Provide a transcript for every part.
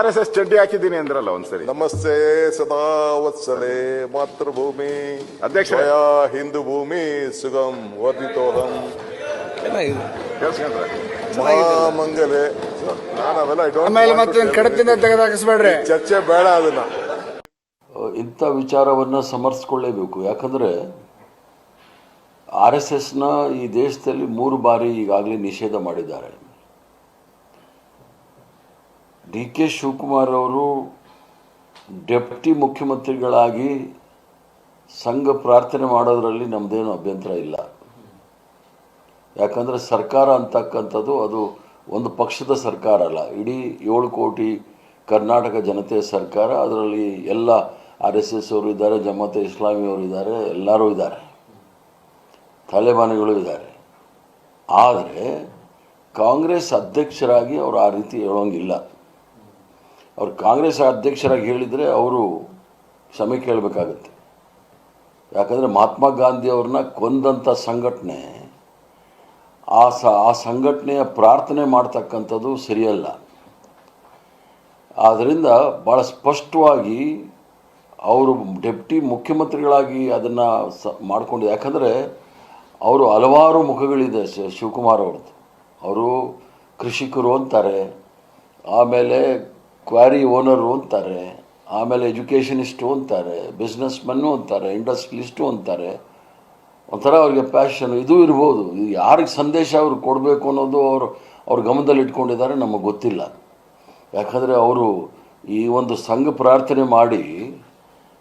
R S S ಚಡ್ಡಿ ಹಾಕಿದ್ದೀನಿ ಅಂದ್ರಲ್ಲ ಒಂದ್ಸರಿ. ನಮಸ್ತೆ ಸದಾ ವತ್ಸಲೆ ಮಾತೃಭೂಮಿ. ಅಧ್ಯಕ್ಷ ಹಿಂದೂ ಭೂಮಿ ಸುಗಮ್ ವರ್ಧಿತೋಹಂ. ಕೇಳಿಸ್ಕೊಂಡ್ರೆ? ಮಹಾಮಂಗಲೆ. ನಾನು ಅವೆಲ್ಲ I don't ಆಮೇಲೆ want to ಮತ್ತೆ tell ಕಡತಿಂದ ತೆಗೆದಾಕಿಸ್ಬೇಡ್ರಿ. ಚರ್ಚೆ ಬೇಡ ಅದನ್ನ. ಇಂಥ ವಿಚಾರವನ್ನ ಸಮರ್ಸ್ಕೊಳ್ಳೇಬೇಕು. ಯಾಕಂದ್ರೆ ಆರ್ ಎಸ್ನ ಈ ದೇಶದಲ್ಲಿ ಮೂರು ಬಾರಿ ಈಗಾಗಲೇ ನಿಷೇಧ ಮಾಡಿದ್ದಾರೆ. ಡಿ ಕೆ ಶಿವಕುಮಾರ್ ಅವರು ಡೆಪ್ಟಿ ಮುಖ್ಯಮಂತ್ರಿಗಳಾಗಿ ಸಂಘ ಪ್ರಾರ್ಥನೆ ಮಾಡೋದರಲ್ಲಿ ನಮ್ಮದೇನು ಅಭ್ಯಂತರ ಇಲ್ಲ. ಯಾಕಂದರೆ ಸರ್ಕಾರ ಅಂತಕ್ಕಂಥದ್ದು ಅದು ಒಂದು ಪಕ್ಷದ ಸರ್ಕಾರ ಅಲ್ಲ. ಇಡೀ ಏಳು ಕೋಟಿ ಕರ್ನಾಟಕ ಜನತೆಯ ಸರ್ಕಾರ, ಅದರಲ್ಲಿ ಎಲ್ಲ ಆರ್ ಎಸ್ ಎಸ್ ಅವರು ಇದ್ದಾರೆ, ಜಮಾತೆ ಇಸ್ಲಾಮಿಯವರು ಇದ್ದಾರೆ, ಎಲ್ಲರೂ ಇದ್ದಾರೆ. ತಾಲಿಬಾನಿಗಳು ಇದ್ದಾರೆ. ಆದರೆ ಕಾಂಗ್ರೆಸ್ ಅಧ್ಯಕ್ಷರಾಗಿ ಅವರು ಆ ರೀತಿ ಹೇಳೋಂಗಿಲ್ಲ. ಅವ್ರು ಕಾಂಗ್ರೆಸ್ ಅಧ್ಯಕ್ಷರಾಗಿ ಹೇಳಿದರೆ ಅವರು ಕ್ಷಮೆ ಕೇಳಬೇಕಾಗತ್ತೆ. ಯಾಕಂದರೆ ಮಹಾತ್ಮ ಗಾಂಧಿ ಅವ್ರನ್ನ ಕೊಂದಂಥ ಸಂಘಟನೆ, ಆ ಸ, ಆ ಸಂಘಟನೆಯ ಪ್ರಾರ್ಥನೆ ಮಾಡ್ತಕ್ಕಂಥದ್ದು ಸರಿಯಲ್ಲ. ಆದ್ದರಿಂದ ಭಾಳ ಸ್ಪಷ್ಟವಾಗಿ ಅವರು ಡೆಪ್ಟಿ ಮುಖ್ಯಮಂತ್ರಿಗಳಾಗಿ ಅದನ್ನು ಸ, ಮಾಡಿಕೊಂಡು, ಯಾಕಂದರೆ ಅವರು ಹಲವಾರು ಮುಖಗಳಿದೆ ಶಿವಕುಮಾರ್ ಅವ್ರದ್ದು. ಅವರು ಕೃಷಿಕರು ಅಂತಾರೆ, ಆಮೇಲೆ ಕ್ವಾರಿ ಓನರು ಅಂತಾರೆ, ಆಮೇಲೆ ಎಜುಕೇಷನಿಸ್ಟು ಅಂತಾರೆ ಬಿಸ್ನೆಸ್ ಮನ್ನು ಅಂತಾರೆ ಇಂಡಸ್ಟ್ರಿಲಿಸ್ಟು ಅಂತಾರೆ. ಒಂಥರ ಅವ್ರಿಗೆ ಪ್ಯಾಷನ್ ಇದು ಇರ್ಬೋದು. ಇದು ಯಾರಿಗೆ ಸಂದೇಶ ಅವ್ರು ಕೊಡಬೇಕು ಅನ್ನೋದು ಅವರು, ಅವ್ರ ಗಮನದಲ್ಲಿ ಇಟ್ಕೊಂಡಿದ್ದಾರೆ, ನಮಗೆ ಗೊತ್ತಿಲ್ಲ. ಯಾಕಂದರೆ ಅವರು ಈ ಒಂದು ಸಂಘ ಪ್ರಾರ್ಥನೆ ಮಾಡಿ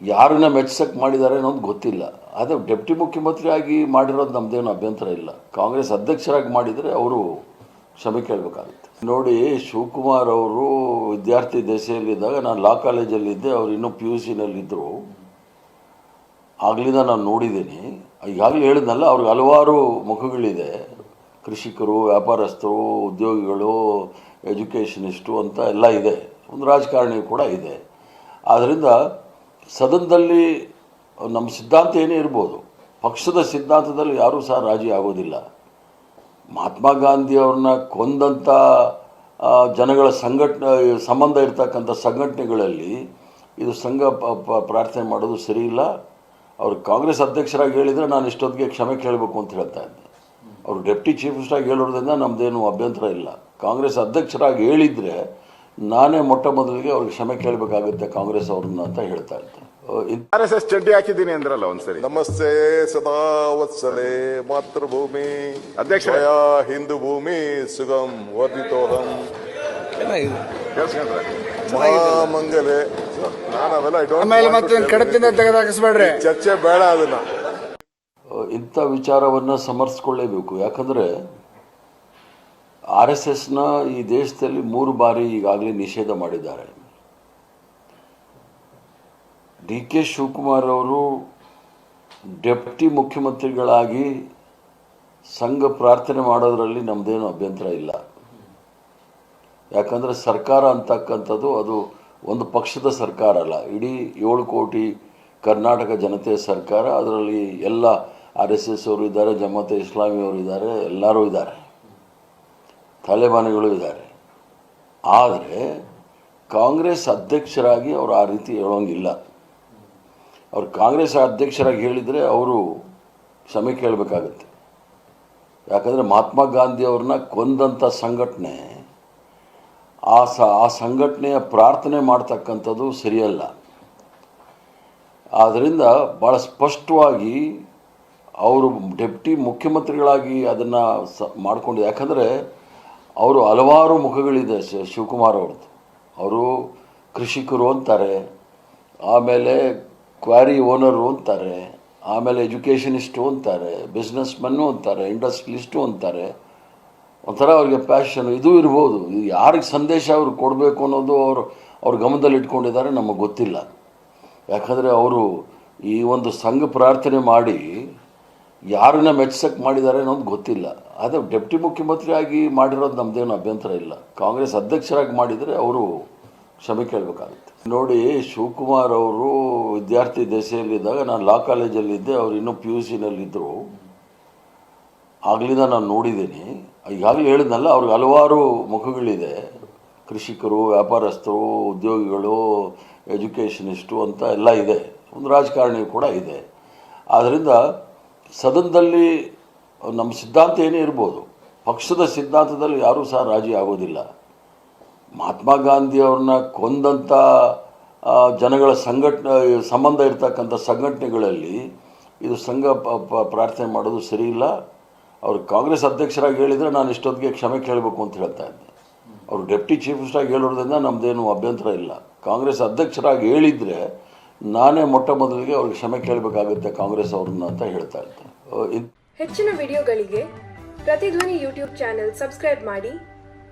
ಯಾರನ್ನ ಮೆಚ್ಚಕ್ಕೆ ಮಾಡಿದ್ದಾರೆ ಅನ್ನೋದು ಗೊತ್ತಿಲ್ಲ. ಅದು ಡೆಪ್ಟಿ ಮುಖ್ಯಮಂತ್ರಿಯಾಗಿ ಮಾಡಿರೋದು ನಮ್ಮದೇನು ಅಭ್ಯಂತರ ಇಲ್ಲ. ಕಾಂಗ್ರೆಸ್ ಅಧ್ಯಕ್ಷರಾಗಿ ಮಾಡಿದರೆ ಅವರು ಕ್ಷಮೆ ಕೇಳಬೇಕಾಗುತ್ತೆ. ನೋಡಿ, ಶಿವಕುಮಾರ್ ಅವರು ವಿದ್ಯಾರ್ಥಿ ದೆಸೆಯಲ್ಲಿದ್ದಾಗ ನಾನು ಲಾ ಕಾಲೇಜಲ್ಲಿದ್ದೆ ಅವರು ಇನ್ನೂ ಪಿ ಯು ಸಿನಲ್ಲಿದ್ದರು ಆಗಲಿಂದ ನಾನು ನೋಡಿದ್ದೀನಿ. ಈಗಾಗಲೇ ಹೇಳಿದ್ನಲ್ಲ, ಅವ್ರಿಗೆ ಹಲವಾರು ಮುಖಗಳಿದೆ. ಕೃಷಿಕರು, ವ್ಯಾಪಾರಸ್ಥರು, ಉದ್ಯೋಗಿಗಳು, ಎಜುಕೇಷನಿಸ್ಟು ಅಂತ ಎಲ್ಲ ಇದೆ. ಒಂದು ರಾಜಕಾರಣಿ ಕೂಡ ಇದೆ. ಆದ್ದರಿಂದ ಸದನದಲ್ಲಿ ನಮ್ಮ ಸಿದ್ಧಾಂತ ಏನೇ ಇರ್ಬೋದು, ಪಕ್ಷದ ಸಿದ್ಧಾಂತದಲ್ಲಿ ಯಾರೂ ಸಹ ರಾಜಿ ಆಗೋದಿಲ್ಲ. ಮಹಾತ್ಮ ಗಾಂಧಿ ಅವ್ರನ್ನ ಕೊಂದಂಥ ಜನಗಳ ಸಂಘಟನೆ, ಸಂಬಂಧ ಇರತಕ್ಕಂಥ ಸಂಘಟನೆಗಳಲ್ಲಿ ಇದು ಸಂಘ ಪ್ರಾರ್ಥನೆ ಮಾಡೋದು ಸರಿ ಇಲ್ಲ. ಅವರು ಕಾಂಗ್ರೆಸ್ ಅಧ್ಯಕ್ಷರಾಗಿ ಹೇಳಿದರೆ ನಾನು ಇಷ್ಟೊತ್ತಿಗೆ ಕ್ಷಮೆ ಕೇಳಬೇಕು ಅಂತ ಹೇಳ್ತಾ ಇದ್ದೆ. ಅವರು ಡೆಪ್ಟಿ ಚೀಫ್ ಮಿನಿಸ್ಟರಾಗಿ ಹೇಳೋದ್ರಿಂದ ನಮ್ಮದೇನು ಅಭ್ಯಂತರ ಇಲ್ಲ. ಕಾಂಗ್ರೆಸ್ ಅಧ್ಯಕ್ಷರಾಗಿ ಹೇಳಿದರೆ ನಾನೇ ಮೊಟ್ಟ ಮೊದಲಿಗೆ ಅವ್ರಿಗೆ ಕ್ಷಮೆ ಕೇಳಬೇಕಾಗುತ್ತೆ ಕಾಂಗ್ರೆಸ್ ಅವ್ರನ್ನ ಅಂತ ಹೇಳ್ತಾ ಇದ್ದೆ. ಆರ್ ಎಸ್ ಎಸ್ ಚಡ್ಡಿ ಹಾಕಿದ್ದೀನಿ ಅಂದ್ರಲ್ಲ ಒಂದ್ಸರಿ. ನಮಸ್ತೆ ಸದಾ ವತ್ಸಲೆ ಮಾತೃಭೂಮಿ. ಅಧ್ಯಕ್ಷ ಹಿಂದೂ ಭೂಮಿ ಸುಗಮ್ ವರ್ಧಿತೋಹಂ. ಮಹಾಮಂಗಲೆ. ನಾನು ಅವೆಲ್ಲ ಆಮೇಲೆ ಮತ್ತೆ ತೆಗೆದಾಕಿಸ್ಬೇಡ್ರಿ. ಚರ್ಚೆ ಬೇಡ ಅದನ್ನ. ಇಂಥ ವಿಚಾರವನ್ನ ಸಮರ್ಸ್ಕೊಳ್ಳೇಬೇಕು. ಯಾಕಂದ್ರೆ ಆರ್ ಎಸ್ ಎಸ್ನ ಈ ದೇಶದಲ್ಲಿ ಮೂರು ಬಾರಿ ಈಗಾಗಲೇ ನಿಷೇಧ ಮಾಡಿದ್ದಾರೆ. ಡಿ ಕೆ ಶಿವಕುಮಾರ್ ಅವರು ಡೆಪ್ಟಿ ಮುಖ್ಯಮಂತ್ರಿಗಳಾಗಿ ಸಂಘ ಪ್ರಾರ್ಥನೆ ಮಾಡೋದರಲ್ಲಿ ನಮ್ಮದೇನು ಅಭ್ಯಂತರ ಇಲ್ಲ. ಯಾಕಂದರೆ ಸರ್ಕಾರ ಅಂತಕ್ಕಂಥದ್ದು ಅದು ಒಂದು ಪಕ್ಷದ ಸರ್ಕಾರ ಅಲ್ಲ. ಇಡೀ ಏಳು ಕೋಟಿ ಕರ್ನಾಟಕ ಜನತೆಯ ಸರ್ಕಾರ. ಅದರಲ್ಲಿ ಎಲ್ಲ ಆರ್ ಎಸ್ ಎಸ್ ಅವರು ಇದ್ದಾರೆ ಜಮಾತೆ ಇಸ್ಲಾಮಿ ಅವರು ಇದ್ದಾರೆ, ಎಲ್ಲರೂ ಇದ್ದಾರೆ. ತಾಲಿಬಾನಿಗಳು ಇದ್ದಾರೆ. ಆದರೆ ಕಾಂಗ್ರೆಸ್ ಅಧ್ಯಕ್ಷರಾಗಿ ಅವರು ಆ ರೀತಿ ಹೇಳೋಂಗಿಲ್ಲ. ಅವ್ರು ಕಾಂಗ್ರೆಸ್ ಅಧ್ಯಕ್ಷರಾಗಿ ಹೇಳಿದರೆ ಅವರು ಕ್ಷಮೆ ಕೇಳಬೇಕಾಗತ್ತೆ. ಯಾಕಂದರೆ ಮಹಾತ್ಮ ಗಾಂಧಿ ಅವ್ರನ್ನ ಕೊಂದಂಥ ಸಂಘಟನೆ, ಆ ಸ, ಆ ಸಂಘಟನೆಯ ಪ್ರಾರ್ಥನೆ ಮಾಡ್ತಕ್ಕಂಥದ್ದು ಸರಿಯಲ್ಲ. ಆದ್ದರಿಂದ ಭಾಳ ಸ್ಪಷ್ಟವಾಗಿ ಅವರು ಡೆಪ್ಟಿ ಮುಖ್ಯಮಂತ್ರಿಗಳಾಗಿ ಅದನ್ನು ಸ, ಮಾಡಿಕೊಂಡು, ಯಾಕಂದರೆ ಅವರು ಹಲವಾರು ಮುಖಗಳಿದೆ ಶಿವಕುಮಾರ್ ಅವ್ರದ್ದು. ಅವರು ಕೃಷಿಕರು ಅಂತಾರೆ. ಆಮೇಲೆ ಕ್ವಾರಿ ಓನರು ಅಂತಾರೆ, ಆಮೇಲೆ ಎಜುಕೇಷನಿಸ್ಟು ಅಂತಾರೆ ಬಿಸ್ನೆಸ್ ಮನ್ನು ಅಂತಾರೆ ಇಂಡಸ್ಟ್ರಿಲಿಸ್ಟು ಅಂತಾರೆ. ಒಂಥರ ಅವ್ರಿಗೆ ಪ್ಯಾಷನ್, ಇದು ಇರ್ಬೋದು. ಇದು ಯಾರಿಗೆ ಸಂದೇಶ ಅವ್ರು ಕೊಡಬೇಕು ಅನ್ನೋದು ಅವರು, ಅವ್ರ ಗಮನದಲ್ಲಿ ಇಟ್ಕೊಂಡಿದ್ದಾರೆ ನಮಗೆ ಗೊತ್ತಿಲ್ಲ. ಯಾಕಂದರೆ ಅವರು ಈ ಒಂದು ಸಂಘ ಪ್ರಾರ್ಥನೆ ಮಾಡಿ ಯಾರನ್ನ ಮೆಚ್ಚಕ್ಕೆ ಮಾಡಿದ್ದಾರೆ ಅನ್ನೋದು ಗೊತ್ತಿಲ್ಲ. ಆದರೆ ಡೆಪ್ಟಿ ಮುಖ್ಯಮಂತ್ರಿಯಾಗಿ ಮಾಡಿರೋದು ನಮ್ಮದೇನು ಅಭ್ಯಂತರ ಇಲ್ಲ. ಕಾಂಗ್ರೆಸ್ ಅಧ್ಯಕ್ಷರಾಗಿ ಮಾಡಿದರೆ ಅವರು ಕ್ಷಮೆ ಕೇಳಬೇಕಾಗುತ್ತೆ. ನೋಡಿ, ಶಿವಕುಮಾರ್ ಅವರು ವಿದ್ಯಾರ್ಥಿ ದೆಸೆಯಲ್ಲಿದ್ದಾಗ ನಾನು ಲಾ ಕಾಲೇಜಲ್ಲಿದ್ದೆ, ಅವ್ರು ಇನ್ನೂ ಪಿ ಯು ಸಿನಲ್ಲಿದ್ದರು ಆಗಲಿಂದ ನಾನು ನೋಡಿದ್ದೀನಿ. ಈಗಾಗಲೇ ಹೇಳಿದ್ನಲ್ಲ, ಅವ್ರಿಗೆ ಹಲವಾರು ಮುಖಗಳಿದೆ. ಕೃಷಿಕರು, ವ್ಯಾಪಾರಸ್ಥರು, ಉದ್ಯೋಗಿಗಳು, ಎಜುಕೇಷನಿಸ್ಟು ಅಂತ ಎಲ್ಲ ಇದೆ. ಒಂದು ರಾಜಕಾರಣಿ ಕೂಡ ಇದೆ. ಆದ್ದರಿಂದ ಸದನದಲ್ಲಿ ನಮ್ಮ ಸಿದ್ಧಾಂತ ಏನೇ ಇರ್ಬೋದು, ಪಕ್ಷದ ಸಿದ್ಧಾಂತದಲ್ಲಿ ಯಾರೂ ಸಹ ರಾಜಿ ಆಗೋದಿಲ್ಲ. ಮಹಾತ್ಮ ಗಾಂಧಿ ಅವ್ರನ್ನ ಕೊಂದಂಥ ಜನಗಳ ಸಂಘಟನೆ, ಸಂಬಂಧ ಇರತಕ್ಕಂಥ ಸಂಘಟನೆಗಳಲ್ಲಿ ಇದು ಸಂಘ ಪ್ರಾರ್ಥನೆ ಮಾಡೋದು ಸರಿ ಇಲ್ಲ ಅವರು ಕಾಂಗ್ರೆಸ್ ಅಧ್ಯಕ್ಷರಾಗಿ ಹೇಳಿದರೆ ನಾನು ಇಷ್ಟೊತ್ತಿಗೆ ಕ್ಷಮೆ ಕೇಳಬೇಕು ಅಂತ ಹೇಳ್ತಾ ಇದ್ದೆ. ಅವರು ಡೆಪ್ಟಿ ಚೀಫ್ ಮಿನಿಸ್ಟರಾಗಿ ಹೇಳೋದ್ರಿಂದ ನಮ್ಮದೇನು ಅಭ್ಯಂತರ ಇಲ್ಲ. ಕಾಂಗ್ರೆಸ್ ಅಧ್ಯಕ್ಷರಾಗಿ ಹೇಳಿದರೆ ನಾನೇ ಮೊಟ್ಟ ಮೊದಲಿಗೆ ಅವ್ರಿಗೆ ಕ್ಷಮೆ ಕೇಳಬೇಕಾಗುತ್ತೆ ಕಾಂಗ್ರೆಸ್ ಅವ್ರನ್ನ ಅಂತ ಹೇಳ್ತಾ ಇದ್ದೆ. ಹೆಚ್ಚಿನ ವಿಡಿಯೋಗಳಿಗೆ ಪ್ರತಿಧ್ವನಿ ಯೂಟ್ಯೂಬ್ ಚಾನೆಲ್ ಸಬ್ಸ್ಕ್ರೈಬ್ ಮಾಡಿ.